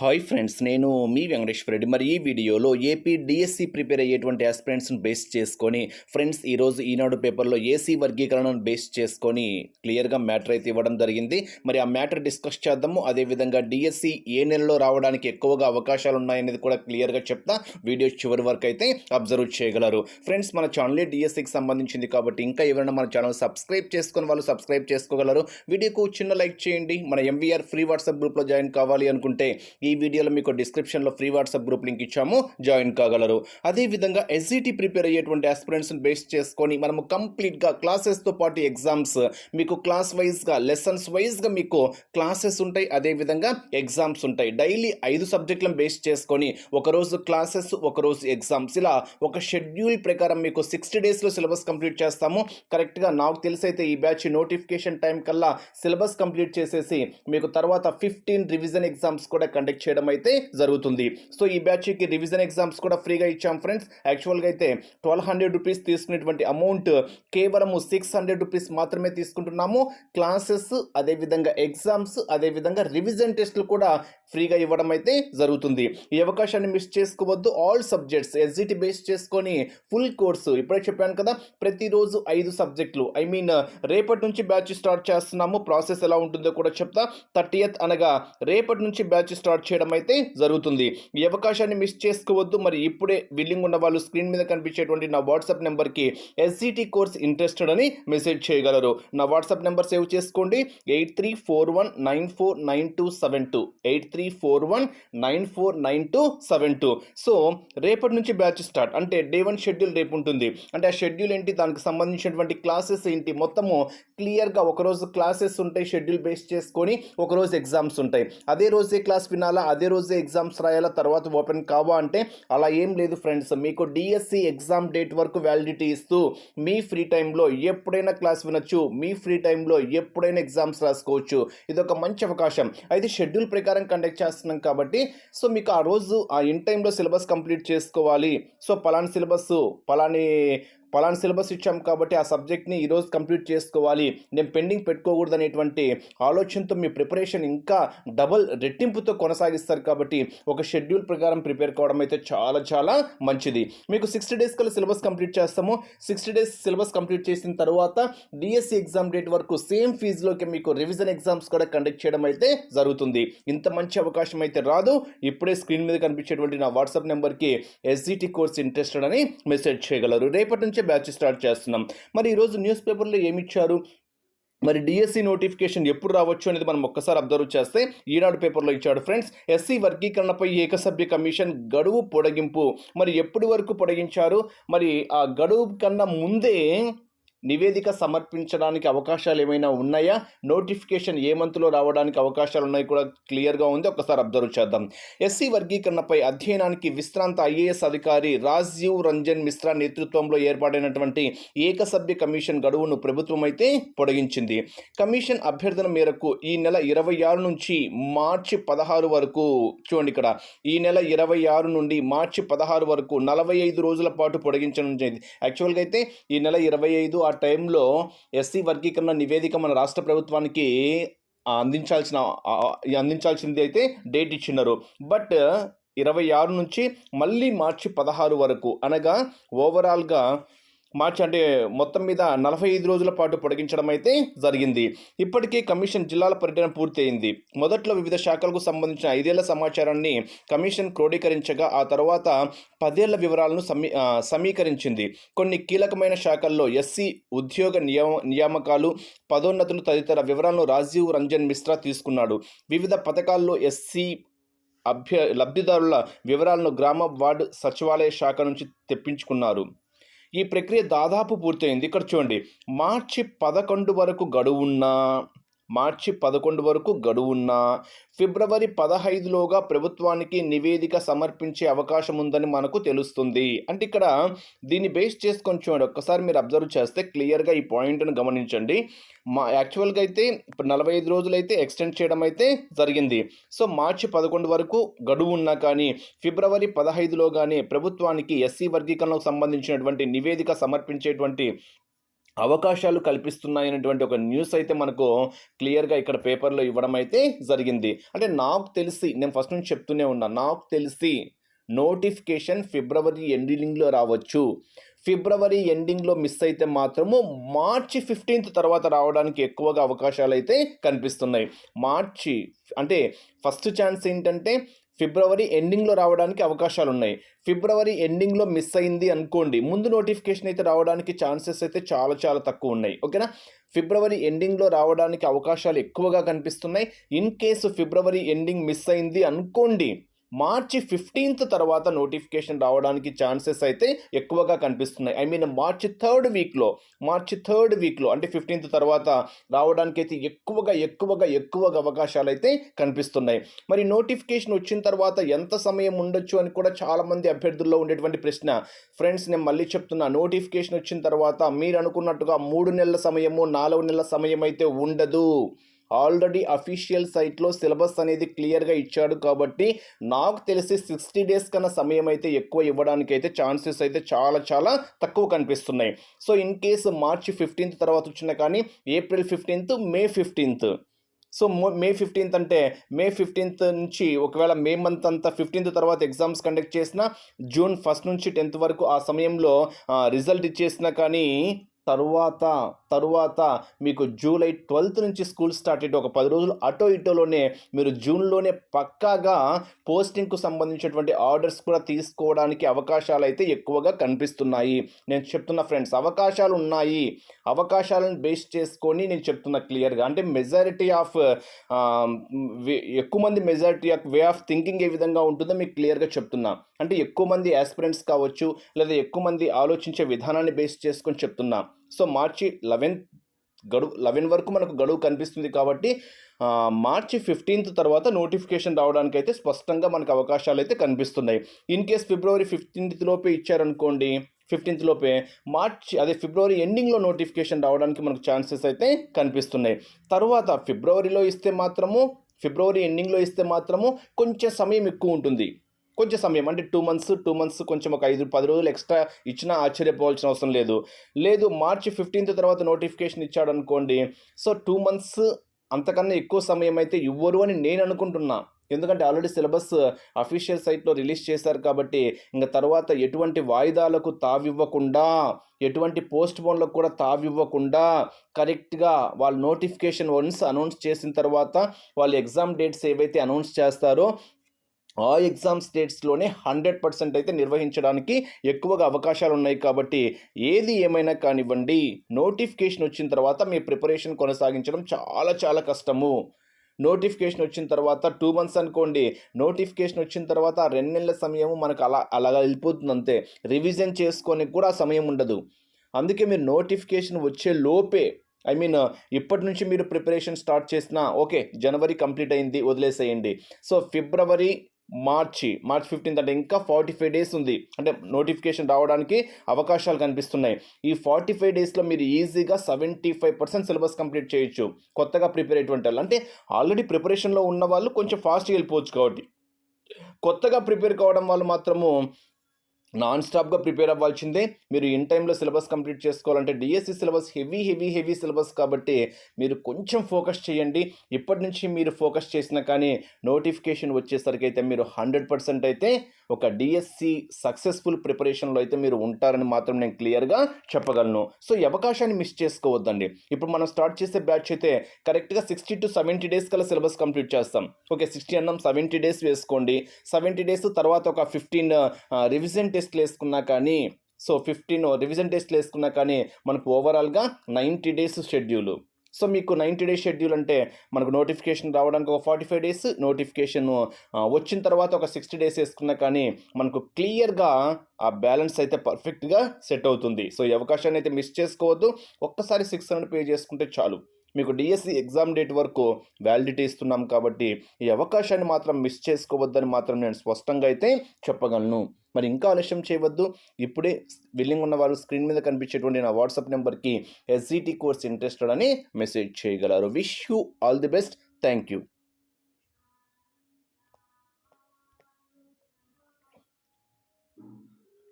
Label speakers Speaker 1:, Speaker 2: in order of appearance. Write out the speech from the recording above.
Speaker 1: Hi friends నేను మీ వెంకటేశ్వర రెడ్డి. మరి ఈ వీడియోలో ఏపీ డిఎస్సి ప్రిపేర్ అయ్యేటువంటి ఆస్పిరెంట్స్ని బేస్ చేసుకొని ఫ్రెండ్స్ ఈరోజు ఈనాడు పేపర్లో ఏసీ వర్గీకరణను బేస్ చేసుకొని క్లియర్గా మ్యాటర్ అయితే ఇవ్వడం జరిగింది. మరి ఆ మ్యాటర్ డిస్కస్ చేద్దాము. అదేవిధంగా డిఎస్సి ఏ నెలలో రావడానికి ఎక్కువగా అవకాశాలు ఉన్నాయనేది కూడా క్లియర్గా చెప్తా. వీడియో చివరి వరకు అయితే అబ్జర్వ్ చేయగలరు. ఫ్రెండ్స్ మన ఛానలే డిఎస్సికి సంబంధించింది కాబట్టి ఇంకా ఎవరైనా మన ఛానల్ సబ్స్క్రైబ్ చేసుకుని వాళ్ళు సబ్స్క్రైబ్ చేసుకోగలరు. వీడియోకు చిన్న లైక్ చేయండి. మన ఎంవీఆర్ ఫ్రీ వాట్సాప్ గ్రూప్లో జాయిన్ కావాలి అనుకుంటే ఈ ఈ వీడియోలో మీకు డిస్క్రిప్షన్లో ఫ్రీ వాట్సాప్ గ్రూప్ లింక్ ఇచ్చాము. జాయిన్ కాగలరు. అదేవిధంగా ఎస్ఈటీ ప్రిపేర్ అయ్యేటువంటి ఆస్పిరెంట్స్ని బేస్ చేసుకొని మనము కంప్లీట్గా క్లాసెస్తో పాటు ఎగ్జామ్స్ మీకు క్లాస్ వైజ్గా లెసన్స్ వైజ్గా మీకు క్లాసెస్ ఉంటాయి. అదేవిధంగా ఎగ్జామ్స్ ఉంటాయి. డైలీ ఐదు సబ్జెక్టులను బేస్ చేసుకొని ఒకరోజు క్లాసెస్ ఒకరోజు ఎగ్జామ్స్ ఇలా ఒక షెడ్యూల్ ప్రకారం మీకు సిక్స్టీ డేస్లో సిలబస్ కంప్లీట్ చేస్తాము. కరెక్ట్గా నాకు తెలిసి అయితే ఈ బ్యాచ్ నోటిఫికేషన్ టైం కల్లా సిలబస్ కంప్లీట్ చేసేసి మీకు తర్వాత ఫిఫ్టీన్ రివిజన్ ఎగ్జామ్స్ కూడా కండక్ట్ చేయడం అయితే జరుగుతుంది. సో ఈ బ్యాచ్కి రివిజన్ ఎగ్జామ్స్ కూడా ఫ్రీగా ఇచ్చాం ఫ్రెండ్స్. యాక్చువల్గా అయితే ట్వెల్వ్ హండ్రెడ్ రూపీస్ తీసుకునేటువంటి అమౌంట్ కేవలము సిక్స్ హండ్రెడ్ రూపీస్ మాత్రమే తీసుకుంటున్నాము. క్లాసెస్ అదేవిధంగా ఎగ్జామ్స్ అదేవిధంగా రివిజన్ టెస్టులు కూడా ఫ్రీగా ఇవ్వడం అయితే జరుగుతుంది. ఈ అవకాశాన్ని మిస్ చేసుకోవద్దు. ఆల్ సబ్జెక్ట్స్ ఎస్జిటి బేస్ చేసుకొని ఫుల్ కోర్సు ఇప్పుడే చెప్పాను కదా ప్రతిరోజు ఐదు సబ్జెక్టులు. ఐ మీన్ రేపటి నుంచి బ్యాచ్ స్టార్ట్ చేస్తున్నాము. ప్రాసెస్ ఎలా ఉంటుందో కూడా చెప్తా. థర్టీయత్ అనగా రేపటి నుంచి బ్యాచ్ స్టార్ట్ చేయడం అయితే జరుగుతుంది. ఈ అవకాశాన్ని మిస్ చేసుకోవద్దు. మరి ఇప్పుడే విల్లింగ్ ఉన్న వాళ్ళు స్క్రీన్ మీద కనిపించేటువంటి నా వాట్సాప్ నెంబర్కి ఎస్సీటీ కోర్స్ ఇంట్రెస్టెడ్ అని మెసేజ్ చేయగలరు. నా వాట్సాప్ నెంబర్ సేవ్ చేసుకోండి. Eight three four one nine four nine two seven two. Eight three four one nine four nine two seven two. So రేపటి నుంచి బ్యాచ్ స్టార్ట్ అంటే day one schedule రేపు ఉంటుంది. అంటే ఆ షెడ్యూల్ ఏంటి? దానికి సంబంధించినటువంటి క్లాసెస్ ఏంటి? మొత్తము క్లియర్గా ఒకరోజు క్లాసెస్ ఉంటాయి. షెడ్యూల్ బేస్ చేసుకొని ఒకరోజు ఎగ్జామ్స్ ఉంటాయి. అదే రోజే క్లాస్ వినాలా అదే రోజే ఎగ్జామ్స్ రాయాలా? తర్వాత ఓపెన్ కావా అంటే అలా ఏం లేదు ఫ్రెండ్స్. మీకు డిఎస్సి ఎగ్జామ్ డేట్ వరకు వ్యాలిడిటీ ఇస్తూ మీ ఫ్రీ టైంలో ఎప్పుడైనా క్లాస్ వినొచ్చు. మీ ఫ్రీ టైంలో ఎప్పుడైనా ఎగ్జామ్స్ రాసుకోవచ్చు. ఇది ఒక మంచి అవకాశం. అయితే షెడ్యూల్ ప్రకారం కండక్ట్ చేస్తున్నాం కాబట్టి సో మీకు ఆ రోజు ఆ ఇన్ టైంలో సిలబస్ కంప్లీట్ చేసుకోవాలి. సో పలాని సిలబస్ పలాని పలానా సిలబస్ ఇచ్చాం కాబట్టి ఆ సబ్జెక్ట్ని ఈరోజు కంప్లీట్ చేసుకోవాలి. నేను పెండింగ్ పెట్టుకోకూడదు అనేటువంటి ఆలోచనతో మీ ప్రిపరేషన్ ఇంకా డబల్ రెట్టింపుతో కొనసాగిస్తారు కాబట్టి ఒక షెడ్యూల్ ప్రకారం ప్రిపేర్ కావడం అయితే చాలా చాలా మంచిది. మీకు సిక్స్టీ డేస్ కల్లా సిలబస్ కంప్లీట్ చేస్తాము. సిక్స్టీ డేస్ సిలబస్ కంప్లీట్ చేసిన తర్వాత డిఎస్సి ఎగ్జామ్ డేట్ వరకు సేమ్ ఫీజులోకి మీకు రివిజన్ ఎగ్జామ్స్ కూడా కండక్ట్ చేయడం అయితే జరుగుతుంది. ఇంత మంచి అవకాశం అయితే రాదు. ఇప్పుడే స్క్రీన్ మీద కనిపించేటువంటి నా వాట్సాప్ నెంబర్కి ఎస్జిటి కోర్స్ ఇంట్రెస్టెడ్ అని మెసేజ్ చేయగలరు. రేపటి నుంచి బ్యాచ్ స్టార్ట్ చేస్తున్నాం. మరి ఈరోజు న్యూస్ పేపర్లో ఏమి ఇచ్చారు? మరి డిఎస్సి నోటిఫికేషన్ ఎప్పుడు రావచ్చు అనేది మనం ఒక్కసారి అబ్జర్వ్ చేస్తే ఈనాడు పేపర్లో ఇచ్చాడు. ఫ్రెండ్స్ ఎస్సీ వర్గీకరణపై ఏకసభ్య కమిషన్ గడువు పొడిగింపు. మరి ఎప్పటి వరకు పొడిగించారు? మరి ఆ గడువు కన్నా ముందే నివేదిక సమర్పించడానికి అవకాశాలు ఏమైనా ఉన్నాయా? నోటిఫికేషన్ ఏ మంత్లో రావడానికి అవకాశాలు ఉన్నాయి కూడా క్లియర్గా ఉంది. ఒకసారి అబ్జర్వ్ చేద్దాం. ఎస్సీ వర్గీకరణపై అధ్యయనానికి విశ్రాంత ఐఏఎస్ అధికారి రాజీవ్ రంజన్ మిశ్రా నేతృత్వంలో ఏర్పాటైనటువంటి ఏకసభ్య కమిషన్ గడువును ప్రభుత్వం అయితే పొడిగించింది. కమిషన్ అభ్యర్థన మేరకు ఈ నెల ఇరవై ఆరు నుంచి మార్చి పదహారు వరకు చూడండి ఇక్కడ. ఈ నెల ఇరవై ఆరు నుండి మార్చి పదహారు వరకు నలభై ఐదు రోజుల పాటు పొడిగించనుంది యాక్చువల్గా అయితే ఈ నెల ఇరవై ఐదు ఆ టైంలో ఎస్సీ వర్గీకరణ నివేదిక మన రాష్ట్ర ప్రభుత్వానికి అందించాల్సిన అందించాల్సింది అయితే డేట్ ఇచ్చినారు బట్ ఇరవై ఆరు నుంచి మళ్ళీ మార్చి పదహారు వరకు అనగా ఓవరాల్గా మార్చి అంటే మొత్తం మీద నలభై ఐదు రోజుల పాటు పొడిగించడం అయితే జరిగింది. ఇప్పటికే కమిషన్ జిల్లాల పర్యటన పూర్తయింది. మొదట్లో వివిధ శాఖలకు సంబంధించిన ఐదేళ్ళ సమాచారాన్ని కమిషన్ క్రోడీకరించగా ఆ తర్వాత పదేళ్ళ వివరాలను సమీ సమీకరించింది. కొన్ని కీలకమైన శాఖల్లో ఎస్సీ ఉద్యోగ నియమ నియామకాలు పదోన్నతులు తదితర వివరాలను రాజీవ్ రంజన్ మిశ్రా తీసుకున్నాడు. వివిధ పథకాల్లో ఎస్సీ అభ్య లబ్ధిదారుల వివరాలను గ్రామ వార్డు సచివాలయ శాఖ నుంచి తెప్పించుకున్నారు. ఈ ప్రక్రియ దాదాపు పూర్తయింది. ఇక్కడ చూడండి మార్చి పదకొండు వరకు గడువున్నా మార్చి పదకొండు వరకు గడువున్నా ఫిబ్రవరి పదహైదులోగా ప్రభుత్వానికి నివేదిక సమర్పించే అవకాశం ఉందని మనకు తెలుస్తుంది. అంటే ఇక్కడ దీన్ని బేస్ చేసుకొని చూడండి. ఒక్కసారి మీరు అబ్జర్వ్ చేస్తే క్లియర్గా ఈ పాయింట్ను గమనించండి. మా యాక్చువల్గా అయితే ఇప్పుడు నలభై ఐదు రోజులు అయితే ఎక్స్టెండ్ చేయడం అయితే జరిగింది. సో మార్చి పదకొండు వరకు గడువు ఉన్నా కానీ ఫిబ్రవరి పదహైదులో కానీ ప్రభుత్వానికి ఎస్సీ వర్గీకరణకు సంబంధించినటువంటి నివేదిక సమర్పించేటువంటి అవకాశాలు కల్పిస్తున్నాయనేటువంటి ఒక న్యూస్ అయితే మనకు క్లియర్గా ఇక్కడ పేపర్లో ఇవ్వడం అయితే జరిగింది. అంటే నాకు తెలిసి నేను ఫస్ట్ నుంచి చెప్తూనే ఉన్నా నాకు తెలిసి నోటిఫికేషన్ ఫిబ్రవరి ఎండింగ్లో రావచ్చు. ఫిబ్రవరి ఎండింగ్లో మిస్ అయితే మాత్రము మార్చి ఫిఫ్టీన్త్ తర్వాత రావడానికి ఎక్కువగా అవకాశాలు అయితే కనిపిస్తున్నాయి. మార్చి అంటే ఫస్ట్ ఛాన్స్ ఏంటంటే ఫిబ్రవరి ఎండింగ్లో రావడానికి అవకాశాలు ఉన్నాయి ఫిబ్రవరి ఎండింగ్లో మిస్ అయింది అనుకోండి ముందు నోటిఫికేషన్ అయితే రావడానికి ఛాన్సెస్ అయితే చాలా చాలా తక్కువ ఉన్నాయి. ఓకేనా? ఫిబ్రవరి ఎండింగ్లో రావడానికి అవకాశాలు ఎక్కువగా కనిపిస్తున్నాయి. In case February ending miss అయింది అనుకోండి మార్చి ఫిఫ్టీన్త్ తర్వాత నోటిఫికేషన్ రావడానికి ఛాన్సెస్ అయితే ఎక్కువగా కనిపిస్తున్నాయి. ఐ మీన్ మార్చి థర్డ్ వీక్లో మార్చి థర్డ్ వీక్లో అంటే ఫిఫ్టీన్త్ తర్వాత రావడానికి అయితే ఎక్కువగా ఎక్కువగా ఎక్కువగా అవకాశాలు అయితే కనిపిస్తున్నాయి. మరి నోటిఫికేషన్ వచ్చిన తర్వాత ఎంత సమయం ఉండొచ్చు అని కూడా చాలామంది అభ్యర్థుల్లో ఉండేటువంటి ప్రశ్న. ఫ్రెండ్స్ నేను మళ్ళీ చెప్తున్నా నోటిఫికేషన్ వచ్చిన తర్వాత మీరు అనుకున్నట్టుగా మూడు నెలల సమయము నాలుగు నెలల సమయం అయితే ఉండదు. ఆల్రెడీ అఫీషియల్ సైట్లో సిలబస్ అనేది క్లియర్గా ఇచ్చాడు కాబట్టి నాకు తెలిసి సిక్స్టీ డేస్ కన్నా సమయం అయితే ఎక్కువ ఇవ్వడానికి అయితే ఛాన్సెస్ అయితే చాలా చాలా తక్కువ కనిపిస్తున్నాయి. So in case March fifteenth తర్వాత వచ్చినా కానీ April fifteenth May fifteenth. So May fifteenth అంటే మే ఫిఫ్టీన్త్ నుంచి ఒకవేళ మే మంత్ అంతా ఫిఫ్టీన్త్ తర్వాత ఎగ్జామ్స్ కండక్ట్ చేసిన జూన్ ఫస్ట్ నుంచి టెన్త్ వరకు ఆ సమయంలో రిజల్ట్ ఇచ్చేసినా కానీ తరువాత తరువాత మీకు జూలై ట్వెల్త్ నుంచి స్కూల్ స్టార్ట్ అయితే ఒక పది రోజులు అటో ఇటోలోనే మీరు జూన్లోనే పక్కాగా పోస్టింగ్కు సంబంధించినటువంటి ఆర్డర్స్ కూడా తీసుకోవడానికి అవకాశాలు అయితే ఎక్కువగా కనిపిస్తున్నాయి. నేను చెప్తున్న ఫ్రెండ్స్ అవకాశాలు ఉన్నాయి అవకాశాలను బేస్ చేసుకొని నేను చెప్తున్నా క్లియర్గా. అంటే మెజారిటీ ఆఫ్ ఎక్కువ మంది majority of way of thinking ఏ విధంగా ఉంటుందో మీకు క్లియర్గా చెప్తున్నా. అంటే ఎక్కువ మంది ఆస్పిరెంట్స్ కావచ్చు లేదా ఎక్కువ మంది ఆలోచించే విధానాన్ని బేస్ చేసుకొని చెప్తున్నా. సో మార్చి లెవెన్త్ గడువు లెవెన్ వరకు మనకు గడువు కనిపిస్తుంది కాబట్టి మార్చి ఫిఫ్టీన్త్ తర్వాత నోటిఫికేషన్ రావడానికి అయితే స్పష్టంగా మనకు అవకాశాలు అయితే కనిపిస్తున్నాయి. ఇన్ కేస్ ఫిబ్రవరి ఫిఫ్టీన్త్ లోపే ఇచ్చారనుకోండి ఫిఫ్టీన్త్ లోపే మార్చ్ అదే ఫిబ్రవరి ఎండింగ్లో నోటిఫికేషన్ రావడానికి మనకు ఛాన్సెస్ అయితే కనిపిస్తున్నాయి. తర్వాత ఫిబ్రవరిలో ఇస్తే మాత్రము ఫిబ్రవరి ఎండింగ్లో ఇస్తే మాత్రము కొంచెం సమయం ఎక్కువ ఉంటుంది. కొంచెం సమయం అంటే టూ మంత్స్ టూ మంత్స్ కొంచెం ఒక ఐదు పది రోజులు ఎక్స్ట్రా ఇచ్చినా ఆశ్చర్యపోవాల్సిన అవసరం లేదు. లేదు మార్చి ఫిఫ్టీన్త్ తర్వాత నోటిఫికేషన్ ఇచ్చాడు అనుకోండి సో టూ మంత్స్ అంతకన్నా ఎక్కువ సమయం అయితే ఇవ్వరు అని నేను అనుకుంటున్నా. ఎందుకంటే ఆల్రెడీ సిలబస్ అఫీషియల్ సైట్లో రిలీజ్ చేశారు కాబట్టి ఇంకా తర్వాత ఎటువంటి వాయిదాలకు తావివ్వకుండా ఎటువంటి పోస్ట్ పోన్లకు కూడా తావివ్వకుండా కరెక్ట్గా వాళ్ళు నోటిఫికేషన్ వన్స్ అనౌన్స్ చేసిన తర్వాత వాళ్ళు ఎగ్జామ్ డేట్స్ ఏవైతే అనౌన్స్ చేస్తారో ఆ ఎగ్జామ్ స్టేట్స్లోనే హండ్రెడ్ పర్సెంట్ అయితే నిర్వహించడానికి ఎక్కువగా అవకాశాలు ఉన్నాయి కాబట్టి ఏది ఏమైనా కానివ్వండి నోటిఫికేషన్ వచ్చిన తర్వాత మీ ప్రిపరేషన్ కొనసాగించడం చాలా చాలా కష్టము. నోటిఫికేషన్ వచ్చిన తర్వాత టూ మంత్స్ అనుకోండి నోటిఫికేషన్ వచ్చిన తర్వాత రెండు నెలల సమయము మనకు అలా అలాగా వెళ్ళిపోతుంది అంతే. రివిజన్ చేసుకోనికి కూడా సమయం ఉండదు. అందుకే మీరు నోటిఫికేషన్ వచ్చే లోపే ఐ మీన్ ఇప్పటి నుంచి మీరు ప్రిపరేషన్ స్టార్ట్ చేసినా ఓకే జనవరి కంప్లీట్ అయింది వదిలేసేయండి. So February March March fifteenth అంటే ఇంకా ఫార్టీ ఫైవ్ డేస్ ఉంది. అంటే నోటిఫికేషన్ రావడానికి అవకాశాలు కనిపిస్తున్నాయి. ఈ ఫార్టీ ఫైవ్ డేస్లో మీరు ఈజీగా seventy five percent syllabus complete చేయొచ్చు. కొత్తగా ప్రిపేర్ అయ్యేటువంటి వాళ్ళు. అంటే ఆల్రెడీ ప్రిపరేషన్లో ఉన్న వాళ్ళు కొంచెం ఫాస్ట్గా వెళ్ళిపోవచ్చు కాబట్టి. కొత్తగా ప్రిపేర్ కావడం వాళ్ళు మాత్రము నాన్ స్టాప్గా ప్రిపేర్ అవ్వాల్సిందే. మీరు ఇన్ టైంలో సిలబస్ కంప్లీట్ చేసుకోవాలంటే DSC syllabus heavy heavy heavy syllabus కాబట్టి మీరు కొంచెం ఫోకస్ చేయండి. ఇప్పటి నుంచి మీరు ఫోకస్ చేసినా కానీ నోటిఫికేషన్ వచ్చేసరికి అయితే మీరు హండ్రెడ్ పర్సెంట్ అయితే ఒక డిఎస్సి సక్సెస్ఫుల్ ప్రిపరేషన్లో అయితే మీరు ఉంటారని మాత్రం నేను క్లియర్గా చెప్పగలను. సో ఈ అవకాశాన్ని మిస్ చేసుకోవద్దండి. ఇప్పుడు మనం స్టార్ట్ చేసే బ్యాచ్ అయితే కరెక్ట్గా సిక్స్టీ టు సెవెంటీ డేస్ కల్లా సిలబస్ కంప్లీట్ చేస్తాం. ఓకే సిక్స్టీ అన్నాం సెవెంటీ డేస్ వేసుకోండి. సెవెంటీ డేస్ తర్వాత ఒక ఫిఫ్టీన్ రివిజన్ టెస్ట్లు వేసుకున్నా కానీ సో ఫిఫ్టీన్ రివిజన్ టెస్ట్లు వేసుకున్నా కానీ మనకు ఓవరాల్గా నైంటీ డేస్ షెడ్యూలు సో మీకు నైంటీ డేస్ షెడ్యూల్ అంటే మనకు నోటిఫికేషన్ రావడానికి ఒక ఫార్టీ ఫైవ్ డేస్ నోటిఫికేషన్ వచ్చిన తర్వాత ఒక సిక్స్టీ డేస్ వేసుకున్నా కానీ మనకు క్లియర్గా ఆ బ్యాలెన్స్ అయితే పర్ఫెక్ట్గా సెట్ అవుతుంది. సో ఈ అవకాశాన్ని అయితే మిస్ చేసుకోవద్దు. ఒక్కసారి సిక్స్ హండ్రెడ్ పే చేసుకుంటే చాలు. మీకు డిఎస్సి ఎగ్జామ్ డేట్ వరకు వ్యాలిడిటీ ఇస్తున్నాం కాబట్టి ఈ అవకాశాన్ని మాత్రం మిస్ చేసుకోవద్దని మాత్రం నేను స్పష్టంగా అయితే చెప్పగలను. మరి ఇంకా ఆలస్యం చేయవద్దు. ఇప్పుడే విల్లింగ్ ఉన్న వారు స్క్రీన్ మీద కనిపించేటువంటి నా వాట్సాప్ నెంబర్కి ఎస్జిటి కోర్స్ ఇంట్రెస్టెడ్ అని మెసేజ్ చేయగలరు. Wish you all the best thank you